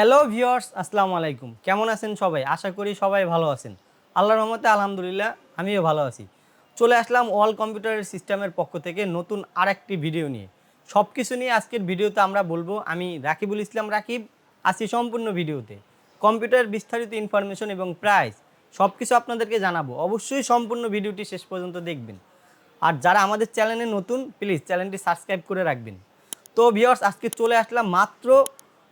Hello viewers আসসালামু আলাইকুম। কেমন আছেন সবাই? আশা করি সবাই ভালো আছেন। আল্লাহর রহমতে আলহামদুলিল্লাহ, আমিও ভালো আছি। চলে আসলাম অল কম্পিউটারের সিস্টেমের পক্ষ থেকে নতুন আরেকটি ভিডিও নিয়ে। সব কিছু নিয়ে আজকের ভিডিওতে আমরা বলব, আমি রাকিবুল ইসলাম রাকিব, আছি সম্পূর্ণ ভিডিওতে। কম্পিউটার বিস্তারিত ইনফরমেশন এবং প্রাইস সব কিছু আপনাদেরকে জানাব। অবশ্যই সম্পূর্ণ ভিডিওটি শেষ পর্যন্ত দেখবেন। আর যারা আমাদের চ্যানেলে নতুন প্লিজ চ্যানেলটি সাবস্ক্রাইব করে রাখবেন। তো ভিওর্স আজকে চলে আসলাম মাত্র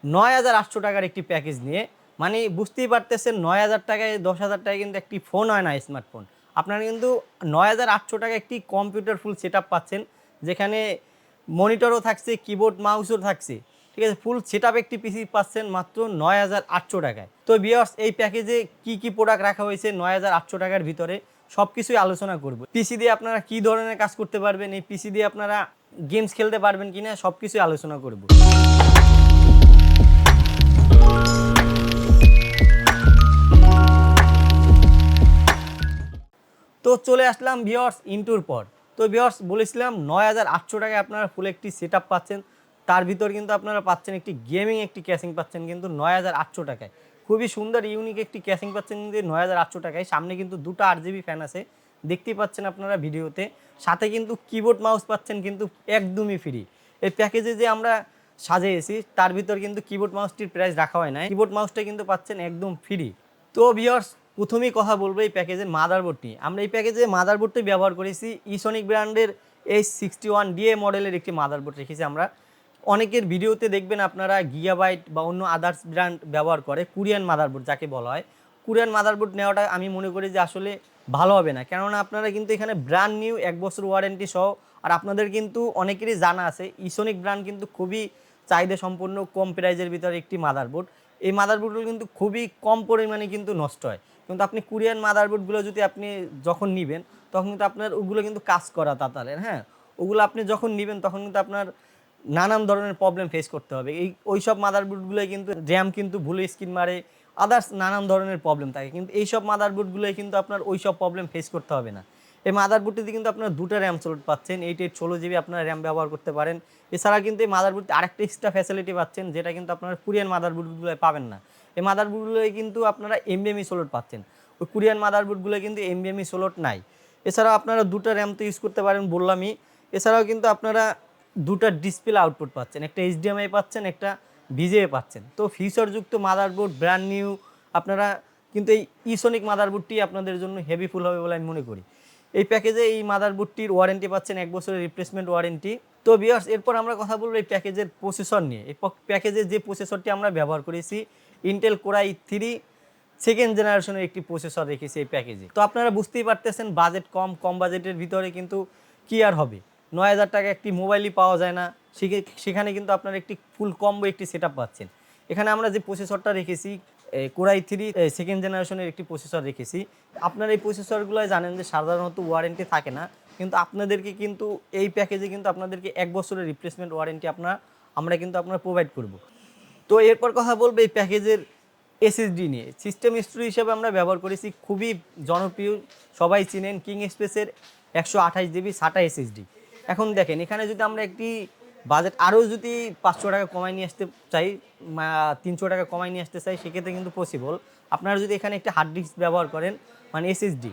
নয় হাজার আটশো টাকার একটি প্যাকেজ নিয়ে। মানে বুঝতেই পারতেছেন, নয় হাজার টাকায়, দশ হাজার টাকায় কিন্তু একটি ফোন হয় না স্মার্টফোন আপনারা কিন্তু নয় হাজার আটশো টাকায় একটি কম্পিউটার ফুল সেট পাচ্ছেন, যেখানে মনিটরও থাকছে কিবোর্ড মাউসও থাকছে। ঠিক আছে ফুল সেট একটি পিসি পাচ্ছেন মাত্র নয় হাজার আটশো টাকায়। তো বিয়ার্স এই প্যাকেজে কি কি প্রোডাক্ট রাখা হয়েছে নয় হাজার আটশো টাকার ভিতরে সব কিছুই আলোচনা করব। পিসি দিয়ে আপনারা কি ধরনের কাজ করতে পারবেন, এই পিসি দিয়ে আপনারা গেমস খেলতে পারবেন কিনা সব কিছুই আলোচনা করব। তো চলে আসলাম ভিওর্স ইন্টুর পর। তো ভিওর্স বলেছিলাম নয় হাজার আটশো টাকায় আপনারা ফুল একটি সেট পাচ্ছেন। তার ভিতর কিন্তু আপনারা পাচ্ছেন একটি গেমিং একটি ক্যাসিং পাচ্ছেন কিন্তু নয় হাজার আটশো টাকায়। খুবই সুন্দর ইউনিক একটি ক্যাসিং পাচ্ছেন কিন্তু নয় হাজার আটশো টাকায়। সামনে কিন্তু দুটো আট জিবি ফ্যান আছে। দেখতেই পাচ্ছেন আপনারা ভিডিওতে। সাথে কিন্তু কিবোর্ড মাউস পাচ্ছেন কিন্তু একদমই ফ্রি এই প্যাকেজে যে আমরা সাজিয়েছি, তার ভিতর কিন্তু কিবোর্ড মাউসটির প্রাইস রাখা হয় না কিবোর্ড মাউসটা কিন্তু পাচ্ছেন একদম ফ্রি তো ভিওর্স প্রথমেই কথা বলব এই প্যাকেজের মাদারবোর্ড নিয়ে। আমরা এই প্যাকেজে মাদারবোর্ডটি ব্যবহার করেছি। ইসনিক ব্র্যান্ডের এই সিক্সটি ওয়ান ডিএ মডেলের একটি মাদারবোর্ড রেখেছি আমরা। অনেকের ভিডিওতে দেখবেন আপনারা গিয়াবাইট বা অন্য আদার্স ব্র্যান্ড ব্যবহার করে কোরিয়ান মাদারবোর্ড যাকে বলা হয়। কোরিয়ান মাদারবোর্ড নেওয়াটা আমি মনে করি যে আসলে ভালো হবে না। কেননা আপনারা কিন্তু এখানে ব্র্যান্ড নিউ এক বছর ওয়ারেন্টি সহ, আর আপনাদের কিন্তু অনেকেরই জানা আছে ইসনিক ব্র্যান্ড কিন্তু খুবই চাহিদা সম্পন্ন কম প্রাইজের ভিতরে একটি মাদারবোর্ড এই মাদারবোর্ডগুলো কিন্তু খুবই কম পরিমাণে কিন্তু নষ্ট হয়। কিন্তু আপনি কোরিয়ান মাদারবোর্ডগুলো যদি আপনি যখন নেবেন, তখন কিন্তু আপনার ওগুলো কিন্তু কাজ করা তাতালের হ্যাঁ? ওগুলো আপনি যখন নেবেন, তখন কিন্তু আপনার নানান ধরনের প্রবলেম ফেস করতে হবে। এই ওই সব মাদারবোর্ডগুলো কিন্তু র্যাম কিন্তু ভুলে স্ক্রিন মারে আদার্স নানান ধরনের প্রবলেম থাকে। কিন্তু এই সব মাদারবোর্ডগুলোই কিন্তু আপনার ওই সব প্রবলেম ফেস করতে হবে না। এই মাদারবোর্ডটিতে কিন্তু আপনার দুটো র্যাম স্লট পাচ্ছেন এইট এইট ষোলো জিবি আপনার র্যাম ব্যবহার করতে পারেন। এছাড়া কিন্তু এই মাদারবোর্ডে আরেকটা এক্সট্রা ফ্যাসিলিটি পাচ্ছেন, যেটা কিন্তু আপনার কোরিয়ান মাদারবোর্ডগুলো পাবেন না। এই মাদারবোর্ডগুলোয় কিন্তু আপনারা এমবিএমই সোলট পাচ্ছেন। ওই কোরিয়ান মাদারবোর্ডগুলো কিন্তু এমবিএমই সোলট নাই। এছাড়াও আপনারা দুটো র্যাম তো ইউজ করতে পারেন, বললামই। এছাড়াও কিন্তু আপনারা দুটা ডিসপ্লে আউটপুট পাচ্ছেন। একটা এইচডিএমআই পাচ্ছেন, একটা ভিজিএ পাচ্ছেন। তো ফিচারযুক্ত মাদারবোর্ড ব্র্যান্ড নিউ আপনারা কিন্তু এই ইসোনিক মাদারবোর্ডটি আপনাদের জন্য হেভিফুল হবে বলে আমি মনে করি। এই প্যাকেজে এই মাদারবোর্ডটির ওয়ারেন্টি পাচ্ছেন, এক বছরের রিপ্লেসমেন্ট ওয়ারেন্টি তো বিয়ার্স এরপর আমরা কথা বলব এই প্যাকেজের প্রসেসর নিয়ে। এই প্যাকেজের যে প্রসেসরটি আমরা ব্যবহার করেছি ইন্টেল কোরাই থ্রি সেকেন্ড জেনারেশনের একটি প্রসেসর রেখেছি এই প্যাকেজে। তো আপনারা বুঝতেই পারতেছেন বাজেট কম কম বাজেটের ভিতরে কিন্তু কি আর হবে? নয় হাজার টাকা একটি মোবাইলই পাওয়া যায় না, সেখে- সেখানে কিন্তু আপনারা একটি ফুল কম্বো একটি সেট পাচ্ছেন। এখানে আমরা যে প্রসেসরটা রেখেছি কোরাই থ্রি সেকেন্ড জেনারেশনের একটি প্রসেসর রেখেছি। আপনার এই প্রসেসরগুলো জানেন যে সাধারণত ওয়ারেন্টি থাকে না। কিন্তু আপনাদেরকে কিন্তু এই প্যাকেজে কিন্তু আপনাদেরকে এক বছরের রিপ্লেসমেন্ট ওয়ারেন্টি আপনার, আমরা কিন্তু আপনারা প্রোভাইড করব। তো এরপর কথা বলব এই প্যাকেজের এসএসডি নিয়ে। সিস্টেম স্টোরি হিসেবে আমরা ব্যবহার করেছি, খুবই জনপ্রিয়, সবাই চিনেন কিং এক্সপ্রেসের একশো আঠাশ জিবি সাটা এসএসডি এখন দেখেন, এখানে যদি আমরা একটি বাজেট আরও যদি পাঁচশো টাকা কমাই নিয়ে আসতে চাই তিনশো টাকা কমাই নিয়ে আসতে চাই, সেক্ষেত্রে কিন্তু পসিবল আপনারা যদি এখানে একটা হার্ড ডিস্ক ব্যবহার করেন মানে এসএসডি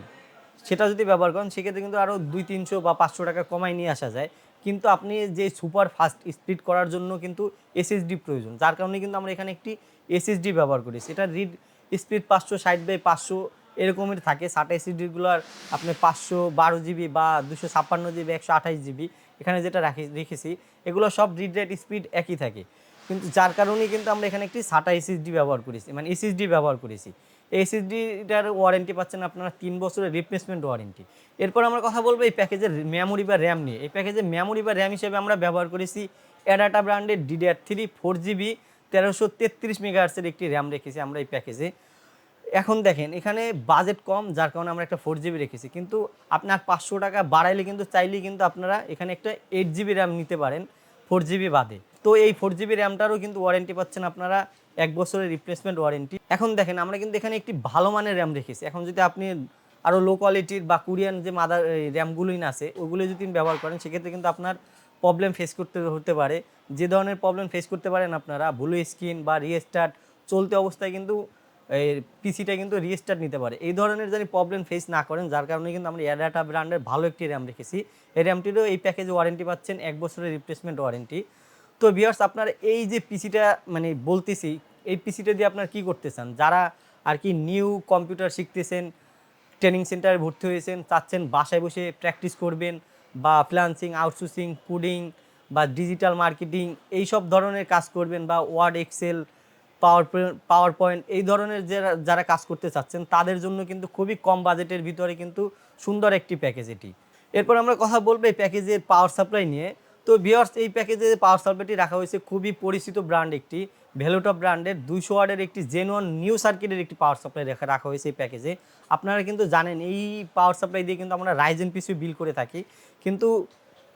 সেটা যদি ব্যবহার করেন, সেক্ষেত্রে কিন্তু আরও দুই, তিনশো বা পাঁচশো টাকা কমাই নিয়ে আসা যায়। কিন্তু আপনি যে সুপার ফাস্ট স্পিড করার জন্য কিন্তু এসএসডি প্রয়োজন। যার কারণে কিন্তু আমরা এখানে একটি এসএসডি ব্যবহার করি। সেটা রিড স্পিড পাঁচশো, ষাট বাই পাঁচশো এরকমের থাকে। ষাট এসএসডিগুলোর আপনি পাঁচশো বারো জিবি বা দুশো ছাপ্পান্ন জিবি, একশো আঠাশ জিবি এখানে যেটা রাখি, রেখেছি, এগুলো সব রিড রেট স্পিড একই থাকে। কিন্তু যার কারণেই কিন্তু আমরা এখানে একটি সাটা এসএসডি ব্যবহার করেছি মানে এসএসডি ব্যবহার করেছি। এসএসডিটার ওয়ারেন্টি পাচ্ছেন আপনারা তিন বছরের রিপ্লেসমেন্ট ওয়ারেন্টি এরপর আমরা কথা বলব এই প্যাকেজের মেমোরি বা র্যাম নিয়ে। এই প্যাকেজের মেমোরি বা র্যাম হিসেবে আমরা ব্যবহার করেছি অ্যাডাটা ব্র্যান্ডের ডিডিআর থ্রি ফোর জিবি তেরোশো তেত্রিশ মেগাহার্সের একটি র্যাম রেখেছি আমরা এই প্যাকেজে। এখন দেখেন, এখানে বাজেট কম, যার কারণে আমরা একটা ফোর জিবি রেখেছি। কিন্তু আপনার পাঁচশো টাকা বাড়াইলে কিন্তু, চাইলেই কিন্তু আপনারা এখানে একটা এইট জিবি র্যাম নিতে পারেন। ফোর জিবি বাদে। তো এই ফোর জিবি র্যামটারও কিন্তু ওয়ারেন্টি পাচ্ছেন আপনারা, এক বছরের রিপ্লেসমেন্ট ওয়ারেন্টি এখন দেখেন, আমরা কিন্তু এখানে একটি ভালো মানের র্যাম রেখেছি। এখন যদি আপনি আরও লো কোয়ালিটির বা কোরিয়ান যে মাদার র্যামগুলোই না আছে, ওগুলো যদি ব্যবহার করেন, সেক্ষেত্রে কিন্তু আপনার প্রবলেম ফেস করতে হতে পারে। যে ধরনের প্রবলেম ফেস করতে পারেন আপনারা ব্লু স্ক্রিন বা রিস্টার্ট চলতে অবস্থায় কিন্তু এই পিসিটা কিন্তু রিস্টার্ট নিতে পারে। এই ধরনের যদি প্রবলেম ফেস না করেন, যার কারণে কিন্তু আমরা এয়ারডাটা ব্র্যান্ডের ভালো একটি র্যাম রেখেছি। এই র্যামটিরও এই প্যাকেজে ওয়ারেন্টি পাচ্ছেন, এক বছরের রিপ্লেসমেন্ট ওয়ারেন্টি তো বিয়ার্স আপনার এই যে পিসিটা মানে বলতেছি, এই পিসিটা দিয়ে আপনার কি করতে চান? যারা আর কি নিউ কম্পিউটার শিখতেছেন ট্রেনিং সেন্টারে ভর্তি হয়েছেন, চাচ্ছেন বাসায় বসে প্র্যাকটিস করবেন বা ফ্রিল্যান্সিং আউটসোর্সিং পুডিং বা ডিজিটাল মার্কেটিং এই সব ধরনের কাজ করবেন বা Word Excel power PowerPoint, এই ধরনের যারা যারা কাজ করতে চাচ্ছেন, তাদের জন্য কিন্তু খুবই কম বাজেটের ভিতরে কিন্তু সুন্দর একটি প্যাকেজ এটি। এরপর আমরা কথা বলব এই প্যাকেজের পাওয়ার সাপ্লাই নিয়ে। তো বিয়ার্স এই প্যাকেজে পাওয়ার সাপ্লাইটি রাখা হয়েছে খুবই পরিচিত ব্র্যান্ড একটি ভ্যালুটপ ব্র্যান্ডের দুইশো ওয়ার্ডের একটি জেনুয়ান নিউ সার্কিটের একটি পাওয়ার সাপ্লাই রেখা, রাখা হয়েছে এই প্যাকেজে। আপনারা কিন্তু জানেন, এই পাওয়ার সাপ্লাই দিয়ে কিন্তু আমরা রাইজেন পিসি বিল করে থাকি। কিন্তু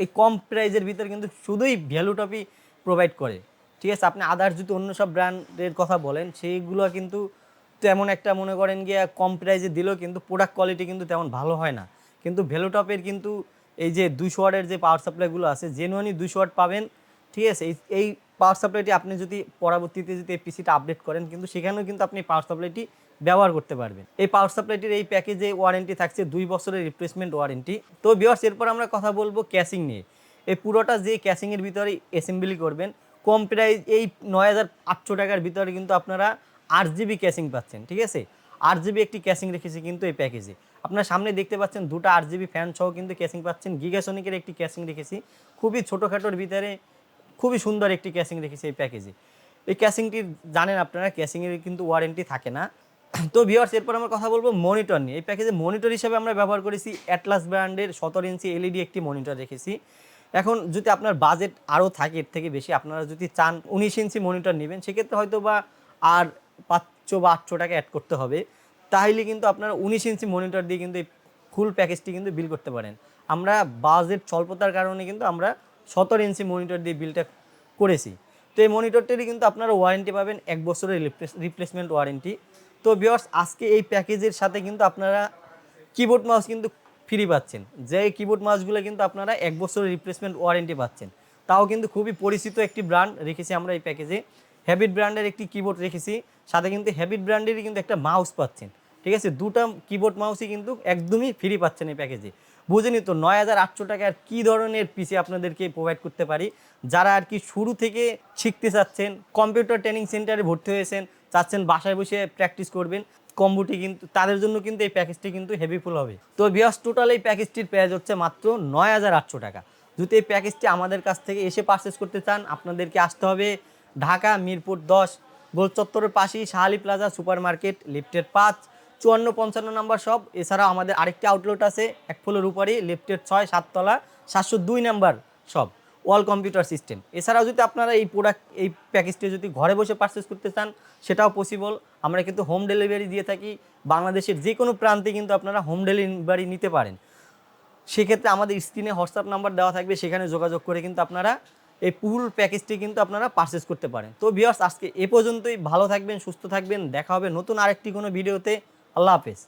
এই কম প্রাইজের ভিতরে কিন্তু শুধুই ভ্যালুটপই প্রোভাইড করে। ঠিক আছে, আপনি আদার্স যদি অন্য সব ব্র্যান্ডের কথা বলেন, সেইগুলো কিন্তু তেমন একটা মনে করেন গিয়ে কম প্রাইজে দিলেও কিন্তু প্রোডাক্ট কোয়ালিটি কিন্তু তেমন ভালো হয় না। কিন্তু ভ্যালুটপের কিন্তু এই যে দুশো ওয়ার্ডের যে পাওয়ার সাপ্লাইগুলো আছে জেনুয়ানি দুইশো ওয়াট পাবেন, ঠিক আছে, এই এই পাওয়ার সাপ্লাইটি আপনি যদি পরবর্তীতে যদি এই পিসিটা আপডেট করেন, কিন্তু সেখানেও কিন্তু আপনি পাওয়ার সাপ্লাইটি ব্যবহার করতে পারবেন। এই পাওয়ার সাপ্লাইটির এই প্যাকেজে ওয়ারেন্টি থাকছে দুই বছরের রিপ্লেসমেন্ট ওয়ারেন্টি তো বিয়ার্স এরপর আমরা কথা বলব ক্যাশিং নিয়ে। এই পুরোটা যে ক্যাশিংয়ের ভিতরে অ্যাসেম্বলি করবেন কম প্রাইস এই নয় হাজার আটশো টাকার ভিতরে কিন্তু আপনারা আট জিবি ক্যাশিং পাচ্ছেন, ঠিক আছে? আট জিবি একটি ক্যাশিং রেখেছি কিন্তু এই প্যাকেজে। আপনার সামনে দেখতে পাচ্ছেন দুটো আট জিবি ফ্যান সহ কিন্তু ক্যাশিং পাচ্ছেন। গিগাসনিকের একটি ক্যাশিং রেখেছি। খুবই ছোটোখাটোর ভিতরে খুবই সুন্দর একটি ক্যাশিং রেখেছি এই প্যাকেজে। এই ক্যাশিংটি জানেন আপনারা ক্যাশিংয়ের কিন্তু ওয়ারেন্টি থাকে না। তো ভিওয়ার্স এরপর আমরা কথা বলব মনিটর নিয়ে। এই প্যাকেজে মনিটর হিসেবে আমরা ব্যবহার করেছি অ্যাটলাস ব্র্যান্ডের সতেরো ইঞ্চি এলইডি একটি মনিটর রেখেছি। এখন যদি আপনার বাজেট আরও থাকে, এর থেকে বেশি আপনারা যদি চান উনিশ ইঞ্চি মনিটর নেবেন, সেক্ষেত্রে হয়তো বা আর পাঁচশো বা আটশো টাকা অ্যাড করতে হবে। তাহলে কিন্তু আপনারা উনিশ ইঞ্চি মনিটর দিয়ে কিন্তু এই ফুল প্যাকেজটি কিন্তু বিল করতে পারেন। আমরা বাজেট স্বল্পতার কারণে কিন্তু আমরা সতেরো ইঞ্চি মনিটর দিয়ে বিলটা করেছি। তো এই মনিটরটিরই কিন্তু আপনারা ওয়ারেন্টি পাবেন এক বছরের রিপ্লেসমেন্ট ওয়ারেন্টি তো বিয়ার্স আজকে এই প্যাকেজের সাথে কিন্তু আপনারা কিবোর্ড মাউস কিন্তু ফ্রি পাচ্ছেন। যে কিবোর্ড মাউসগুলো কিন্তু আপনারা এক বছরের রিপ্লেসমেন্ট ওয়ারেন্টি পাচ্ছেন। তাও কিন্তু খুবই পরিচিত একটি ব্র্যান্ড রেখেছি আমরা এই প্যাকেজে হ্যাবিট ব্র্যান্ডের একটি কিবোর্ড রেখেছি। সাথে কিন্তু হ্যাবিট ব্র্যান্ডেরই কিন্তু একটা মাউস পাচ্ছেন। ঠিক আছে? দুটা কিবোর্ড মাউসই কিন্তু একদমই ফ্রি পাচ্ছেন এই প্যাকেজে বুঝেনি তো? নয় হাজার আটশো টাকার কী ধরনের পিসি আপনাদেরকে প্রোভাইড করতে পারি? যারা আর কি শুরু থেকে শিখতে চাচ্ছেন কম্পিউটার ট্রেনিং সেন্টারে ভর্তি হয়েছেন, চাচ্ছেন বাসায় বসে প্র্যাকটিস করবেন কম্বুটি কিন্তু, তাদের জন্য কিন্তু এই প্যাকেজটি কিন্তু হেভিফুল হবে। তো বিয়াস টোটাল এই প্যাকেজটির প্রাইস হচ্ছে মাত্র নয় হাজার আটশো টাকা। যদি এই প্যাকেজটি আমাদের কাছ থেকে এসে পারচেস করতে চান, আপনাদেরকে আসতে হবে ঢাকা, মিরপুর দশ, গোল চত্বরের পাশেই শাহালি প্লাজা সুপার মার্কেট লিফটের পাঁচ, চুয়ান্ন পঞ্চান্ন নাম্বার সব এছাড়াও আমাদের আরেকটি আউটলেট আছে, এক ফ্লোর উপরেই লিফটের ছয়, সাততলা, সাতশো দুই নাম্বার সব ওয়াল কম্পিউটার সিস্টেম। এছাড়াও যদি আপনারা এই প্রোডাক্ট এই প্যাকেজটি যদি ঘরে বসে পারচেস করতে চান, সেটাও পসিবল আমরা কিন্তু হোম ডেলিভারি দিয়ে থাকি। বাংলাদেশের যে কোনো প্রান্তে কিন্তু আপনারা হোম ডেলিভারি নিতে পারেন। সেক্ষেত্রে আমাদের স্ক্রিনে হোয়াটসঅ্যাপ নাম্বার দেওয়া থাকবে। সেখানে যোগাযোগ করে কিন্তু আপনারা এই ফুল প্যাকেজটি কিন্তু আপনারা পারচেস করতে পারেন। তো ভিউয়ার্স আজকে এ পর্যন্তই। ভালো থাকবেন, সুস্থ থাকবেন। দেখা হবে নতুন আরেকটি কোনো ভিডিওতে আল্লাহ হাফেজ।